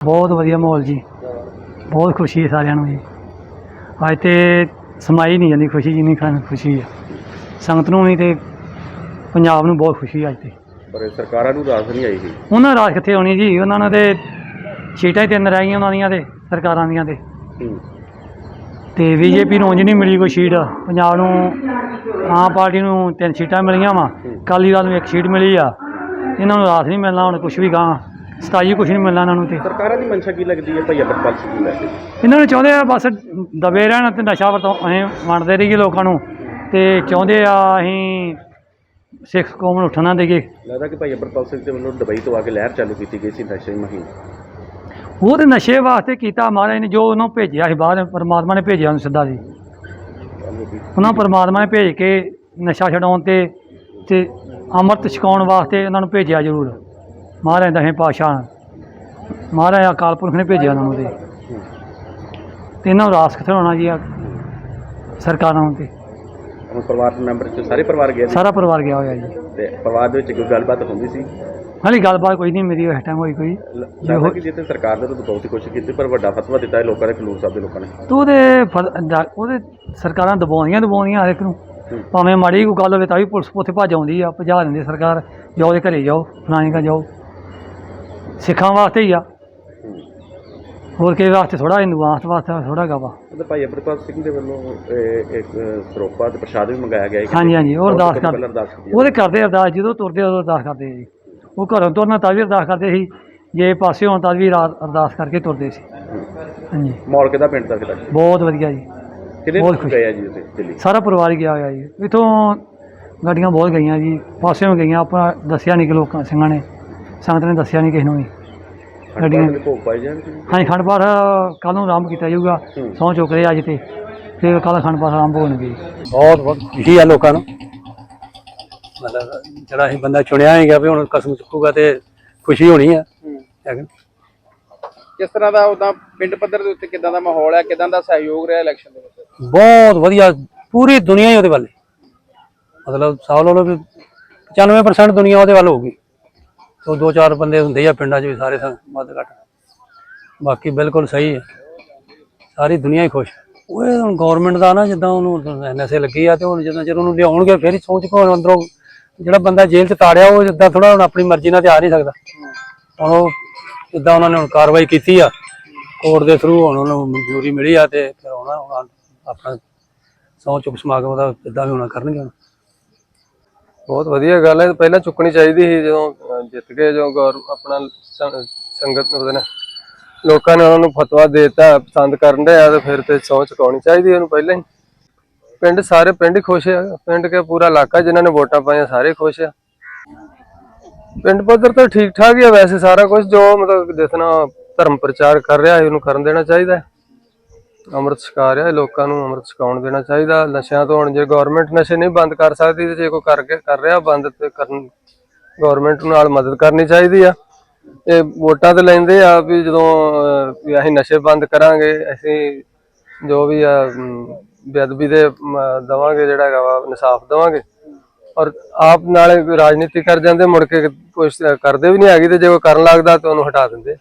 ਬਹੁਤ ਵਧੀਆ ਮਾਹੌਲ ਜੀ। ਬਹੁਤ ਖੁਸ਼ੀ ਹੈ ਸਾਰਿਆਂ ਨੂੰ ਜੀ। ਅੱਜ ਤੇ ਸਮਾਈ ਨਹੀਂ ਜਾਂਦੀ ਖੁਸ਼ੀ ਜਿੰਨੀ ਖਾਨ ਖੁਸ਼ੀ ਹੈ। ਸੰਗਤ ਨੂੰ ਵੀ ਤੇ ਪੰਜਾਬ ਨੂੰ ਬਹੁਤ ਖੁਸ਼ੀ ਅੱਜ ਤੇ। ਪਰ ਸਰਕਾਰਾਂ ਨੂੰ ਰਾਸ ਨਹੀਂ ਆਈ ਸੀ? ਉਹਨਾਂ ਰਾਜ ਕਿੱਥੇ ਹੋਣੀ ਜੀ? ਉਹਨਾਂ ਨੇ ਤੇ ਸੀਟਾਂ ਹੀ ਤਿੰਨ ਰਹਿ ਗਈਆਂ ਉਹਨਾਂ ਦੀਆਂ ਤੇ ਸਰਕਾਰਾਂ ਦੀਆਂ ਤੇ। ਤੇ ਬੀਜੇਪੀ ਨੂੰ ਉਂਝ ਨਹੀਂ ਮਿਲੀ ਕੋਈ ਸੀਟ। ਪੰਜਾਬ ਨੂੰ ਆਮ ਪਾਰਟੀ ਨੂੰ ਤਿੰਨ ਸੀਟਾਂ ਮਿਲੀਆਂ ਵਾ। ਅਕਾਲੀ ਦਲ ਨੂੰ ਇੱਕ ਸੀਟ ਮਿਲੀ ਆ। ਇਹਨਾਂ ਨੂੰ ਰਾਸ ਨਹੀਂ ਮਿਲਣਾ ਹੁਣ ਕੁਝ ਵੀ ਗਾਂ ਸਤਾਈ ਕੁਝ ਨਹੀਂ ਮਿਲਣਾ ਇਹਨਾਂ ਨੂੰ ਤੇ। ਸਰਕਾਰਾਂ ਦੀ ਮਨਸ਼ਾ ਕੀ ਲੱਗਦੀ ਹੈ ਭਾਈ ਅਮਰਪਾਲ ਸਿੰਘ ਨੂੰ ਲੈ ਕੇ ਇਹਨਾਂ ਨੂੰ ਚਾਹੁੰਦੇ ਆ ਬਸ ਦਬੇ ਰਹਿਣ ਤੇ ਨਸ਼ਾ ਵਰਤੋਂ ਅਸੀਂ ਵੰਡਦੇ ਰਹੀਏ ਲੋਕਾਂ ਨੂੰ ਤੇ ਚਾਹੁੰਦੇ ਆ ਅਸੀਂ ਸਿੱਖ ਕੌਮ ਨੂੰ ਉੱਠਣਾ ਦੇਈਏ। ਲੱਗਦਾ ਕਿ ਭਾਈ ਅਮਰਪਾਲ ਸਿੰਘ ਦੇ ਵੱਲੋਂ ਦੁਬਈ ਤੋਂ ਆ ਕੇ ਲਹਿਰ ਚਾਲੂ ਕੀਤੀ ਗਈ ਸੀ ਨਸ਼ੇ ਮੁਹਿੰਮ। ਉਹ ਤੇ ਨਸ਼ੇ ਵਾਸਤੇ ਕੀਤਾ ਮਹਾਰਾਜ ਨੇ ਜੋ ਉਹਨੂੰ ਭੇਜਿਆ ਸੀ ਬਾਹਰ ਪਰਮਾਤਮਾ ਨੇ ਭੇਜਿਆ ਉਹਨੂੰ ਸਿੱਧਾ ਜੀ। ਉਹਨਾਂ ਪਰਮਾਤਮਾ ਨੇ ਭੇਜ ਕੇ ਨਸ਼ਾ ਛਡਾਉਣ ਤੇ ਤੇ ਅੰਮ੍ਰਿਤ ਛਕਾਉਣ ਵਾਸਤੇ ਉਹਨਾਂ ਨੂੰ ਭੇਜਿਆ ਜ਼ਰੂਰ। ਮਹਾਰਾਜ ਦਸਵੇਂ ਪਾਤਸ਼ਾਹ ਮਹਾਰਾਜ ਅਕਾਲ ਪੁਰਖ ਨੇ ਭੇਜਿਆ ਉਹਨਾਂ ਨੂੰ ਤੇ ਤੇ ਇਹਨਾਂ ਨੂੰ ਰਾਸ ਕਿੱਥੇ ਹੋਣਾ ਜੀ ਆ? ਸਰਕਾਰਾਂ ਨੂੰ ਤੇ। ਹੁਣ ਪਰਿਵਾਰ ਦੇ ਮੈਂਬਰ ਚ ਸਾਰੇ ਪਰਿਵਾਰ ਨੇ? ਸਾਰਾ ਪਰਿਵਾਰ ਗਿਆ ਹੋਇਆ ਜੀ। ਤੇ ਪਰਿਵਾਰ ਦੇ ਵਿੱਚ ਕੋਈ ਗੱਲਬਾਤ ਹੁੰਦੀ ਸੀ? ਹਾਲੇ ਗੱਲਬਾਤ ਕੋਈ ਨਹੀਂ ਮੇਰੀ ਇਸ ਟਾਈਮ ਹੋਈ ਕੋਈ। ਲੱਗਦਾ ਕਿ ਜਿੱਥੇ ਸਰਕਾਰ ਨੇ ਤਾਂ ਬਹੁਤ ਦੀ ਕੋਸ਼ਿਸ਼ ਕੀਤੀ ਪਰ ਵੱਡਾ ਫਤਵਾ ਦਿੱਤਾ ਹੈ ਲੋਕਾਂ ਨੇ ਖਲੂਰ ਸਾਹਿਬ ਦੇ ਲੋਕਾਂ ਨੇ। ਤੂੰ ਡਾ- ਉਹਦੇ ਸਰਕਾਰਾਂ ਦਬਾਉਂਦੀਆਂ ਦਬਾਉਂਦੀਆਂ ਹਰ ਇੱਕ ਨੂੰ। ਹੂੰ। ਭਾਵੇਂ ਮਾੜੀ ਕੋਈ ਗੱਲ ਹੋਵੇ ਤਾਂ ਵੀ ਪੁਲਿਸ ਉੱਥੇ ਭੱਜ ਆਉਂਦੀ ਆ ਭਜਾ ਦਿੰਦੀ ਸਰਕਾਰ। ਜਾਓ ਦੇ ਘਰੇ ਜਾਓ ਫਲਾਣੇ ਕਾ ਜਾਓ। ਸਿੱਖਾਂ ਵਾਸਤੇ ਹੀ ਆ। ਹੋਰ ਕਿਸੇ ਵਾਸਤੇ ਥੋੜਾ ਹਿੰਦੂਆਂ ਵਾਸਤੇ ਥੋੜਾ ਗਾ ਵਾ। ਉਹਦੇ ਭਾਈ ਅਮਰਪਾਲ ਸਿੰਘ ਦੇ ਵੱਲੋਂ ਇਹ ਇੱਕ ਸਰੋਪਾ ਤੇ ਪ੍ਰਸ਼ਾਦ ਵੀ ਮੰਗਾਇਆ ਗਿਆ ਹੈ ਹਾਂਜੀ ਹਾਂਜੀ ਉਹ ਅਰਦਾਸ ਕਰਦੇ ਉਹਦੇ ਕਰਦੇ ਅਰਦਾਸ ਜਦੋਂ ਤੁਰਦੇ ਉਦੋਂ ਅਰਦਾਸ ਕਰਦੇ ਜੀ। ਉਹ ਘਰੋਂ ਤੁਰਨਾ ਤਾਂ ਵੀ ਅਰਦਾਸ ਕਰਦੇ ਸੀ ਜੇ ਪਾਸੇ ਹੋਣ ਤਾਂ ਵੀ ਰਾਤ ਅਰਦਾਸ ਕਰਕੇ ਤੁਰਦੇ ਸੀ। ਹਾਂਜੀ। ਮੌਲ ਕਿਦਾ ਪਿੰਡ ਦਾ ਕਿਦਾ ਬਹੁਤ ਵਧੀਆ ਜੀ। ਕਿੰਨੇ ਬਹੁਤ ਲੋਕ ਖੁਸ਼। ਗਏ ਆ ਜੀ ਉੱਥੇ ਦਿੱਲੀ? ਸਾਰਾ ਪਰਿਵਾਰ ਗਿਆ ਹੋਇਆ ਜੀ। ਇਥੋਂ ਗੱਡੀਆਂ ਬਹੁਤ ਗਈਆਂ ਜੀ ਪਾਸਿਓਂ ਗਈਆਂ ਆਪਣਾ ਦੱਸਿਆ ਨਹੀਂ ਕਿ ਲੋਕਾਂ ਸਿੰਘਾਂ ਨੇ। ਸੰਗਤ ਨੇ ਦੱਸਿਆ ਨਹੀਂ ਕਿਸੇ ਨੂੰ ਵੀ। ਗੱਡੀਆਂ- ਗੱਡੀਆਂ ਭੋਗ ਪਾਈ ਜਾਣਗੇ ਹਾਂਜੀ ਖੰਡ ਪਾਠ ਕੱਲ੍ਹ ਨੂੰ ਆਰੰਭ ਕੀਤਾ ਜਾਊਗਾ। ਹੂੰ। ਸਹੁੰ ਚੁੱਕ ਰਹੇ ਅੱਜ ਤੇ। ਫਿਰ ਕੱਲ੍ਹ ਖੰਡ ਪਾਠ ਆਰੰਭ ਹੋਣਗੇ ਬਹੁਤ ਬਹੁਤ ਖੁਸ਼ੀ ਆ ਲੋਕਾਂ ਨੂੰ? ਮਤਲਬ ਜਿਹੜਾ ਇਹ ਬੰਦਾ ਚੁਣਿਆ ਹੈਗਾ ਵੀ ਹੁਣ ਕਸਮ ਚੁੱਕੂਗਾ ਤੇ ਖੁਸ਼ੀ ਹੋਣੀ ਆ। ਕਿਸ ਤਰ੍ਹਾਂ ਦਾ ਉਹਦਾ ਪਿੰਡ ਪੱਧਰ ਦੇ ਉੱਤੇ ਕਿਦਾਂ ਦਾ ਮਾਹੌਲ ਹੈ ਕਿਦਾਂ ਦਾ ਸਹਿਯੋਗ ਰਿਹਾ ਇਲੈਕਸ਼ਨ ਦੇ ਵਿੱਚ? ਬਹੁਤ ਵਧੀਆ ਪੂਰੀ ਦੁਨੀਆ ਹੀ ਉਹਦੇ ਵੱਲ ਹੈ। ਮਤਲਬ ਸਾਹ ਲਓ ਵੀ 95% ਦੁਨੀਆ ਉਹਦੇ ਵੱਲ ਹੋਊਗੀ। ਤੋਂ ਦੋ ਚਾਰ ਬੰਦੇ ਹੁੰਦੇ ਆ ਪਿੰਡਾਂ 'ਚ ਵੀ ਸਾਰੇ ਵੱਧ ਘੱਟ। ਬਾਕੀ ਬਿਲਕੁਲ ਸਹੀ ਹੈ ਸਾਰੀ ਦੁਨੀਆ ਹੀ ਖੁਸ਼। ਹੈ ਉਹ ਹੁਣ ਗਵਰਨਮੈਂਟ ਦਾ ਨਾ ਜਿੱਦਾਂ ਉਹਨੂੰ ਐਨਐਸਏ ਲੱਗੀ ਆ ਤੇ ਹੁਣ ਜਦੋਂ ਜਦੋਂ ਉਹਨੂੰ ਲਿਆਉਣਗੇ ਫਿਰ ਹੀ ਸੋਚ ਕੋ ਅੰਦਰੋਂ ਜਿਹੜਾ ਬੰਦਾ ਜੇਲ੍ਹ 'ਚ ਤਾੜਿਆ ਉਹ ਜਿੱਦਾਂ ਥੋੜਾ ਹੁਣ ਆਪਣੀ ਮਰਜ਼ੀ ਨਾਲ ਤੇ ਆ ਨਹੀਂ ਸਕਦਾ। ਹੁਣ ਉਹ ਜਿੱਦਾਂ ਉਹਨਾਂ ਨੇ ਹੁਣ ਕਾਰਵਾਈ ਕੀਤੀ ਆ ਕੋਰਟ ਦੇ ਥਰੂ ਹੁਣ ਉਹਨੂੰ ਮਨਜ਼ੂਰੀ ਮਿਲੀ ਆ ਤੇ ਫਿਰ ਹੁਣ ਹੁਣ ਆਪਣਾ ਸਹੁੰ ਚੁੱਕ ਸਮਾਗਮ ਦਾ ਜਿੱਦਾਂ ਵੀ ਹੋਣਾ ਕਰਨਗੇ ਬਹੁਤ ਵਧੀਆ ਗੱਲ ਹੈ। ਪਹਿਲਾਂ ਚੁੱਕਣੀ ਚਾਹੀਦੀ ਸੀ ਜਦੋਂ ਜਿੱਤ ਕੇ ਜੋ ਗੌਰ ਆਪਣਾ ਸੰਗਤ ਉਹਦੇ ਨੇ ਲੋਕਾਂ ਨੇ ਉਹਨਾਂ ਨੂੰ ਫਤਵਾ ਦੇਤਾ, ਪਸੰਦ ਕਰਨ ਦੇ ਆ ਤੇ ਫਿਰ ਤੇ ਸਹੁੰ ਚੁਕਾਉਣੀ ਚਾਹੀਦੀ ਉਹਨੂੰ ਪਹਿਲਾਂ ਹੀ। ਪਿੰਡ ਸਾਰੇ ਪਿੰਡ ਹੀ ਖੁਸ਼ ਆ। ਪਿੰਡ ਕੇ ਪੂਰਾ ਇਲਾਕਾ ਜਿਨ੍ਹਾਂ ਨੇ ਵੋਟਾਂ ਪਾਈਆਂ ਸਾਰੇ ਖੁਸ਼ ਆ। ਪਿੰਡ ਪੱਧਰ ਤੇ ਠੀਕ ਠਾਕ ਹੀ ਆ ਵੈਸੇ ਸਾਰਾ ਕੁਝ ਜੋ ਮਤਲਬ ਦਿਸਣਾ ਧਰਮ ਪ੍ਰਚਾਰ ਕਰ ਰਿਹਾ ਹੈ ਉਹਨੂੰ ਕਰਨ ਦੇਣਾ ਚਾਹੀਦਾ ਹੈ। ਅੰਮ੍ਰਿਤ ਛਕਾ ਰਿਹਾ ਲੋਕਾਂ ਨੂੰ ਅੰਮ੍ਰਿਤ ਛਕਾਉਣ ਦੇਣਾ ਚਾਹੀਦਾ। ਨਸ਼ਿਆਂ ਤੋਂ ਹੁਣ ਜੇ ਗਵਰਨਮੈਂਟ ਨਸ਼ੇ ਨਹੀਂ ਬੰਦ ਕਰ ਸਕਦੀ ਤੇ ਜੇ ਕੋਈ ਕਰਕੇ ਕਰ ਰਿਹਾ, ਬੰਦ ਤੇ ਕਰਨ ਗਵਰਨਮੈਂਟ ਨਾਲ ਮਦਦ ਕਰਨੀ ਚਾਹੀਦੀ ਆ। ਇਹ ਵੋਟਾਂ ਤੇ ਲੈਂਦੇ ਆ ਵੀ ਜਦੋਂ ਵੀ ਅਸੀਂ ਨਸ਼ੇ ਬੰਦ ਕਰਾਂਗੇ, ਅਸੀਂ ਜੋ ਵੀ ਆ ਬੇਅਦਬੀ ਦੇ ਦਵਾਂਗੇ ਜਿਹੜਾ ਹੈਗਾ ਵਾ, ਇਨਸਾਫ ਦਵਾਂਗੇ। ਔਰ ਆਪ ਨਾਲੇ ਰਾਜਨੀਤੀ ਕਰ ਜਾਂਦੇ, ਮੁੜ ਕੇ ਕੁਛ ਕਰਦੇ ਵੀ ਨਹੀਂ ਹੈਗੀ ਤੇ ਜੇ ਕੋਈ ਕਰਨ ਲੱਗਦਾ ਤਾਂ ਉਹਨੂੰ ਹਟਾ ਦਿੰਦੇ।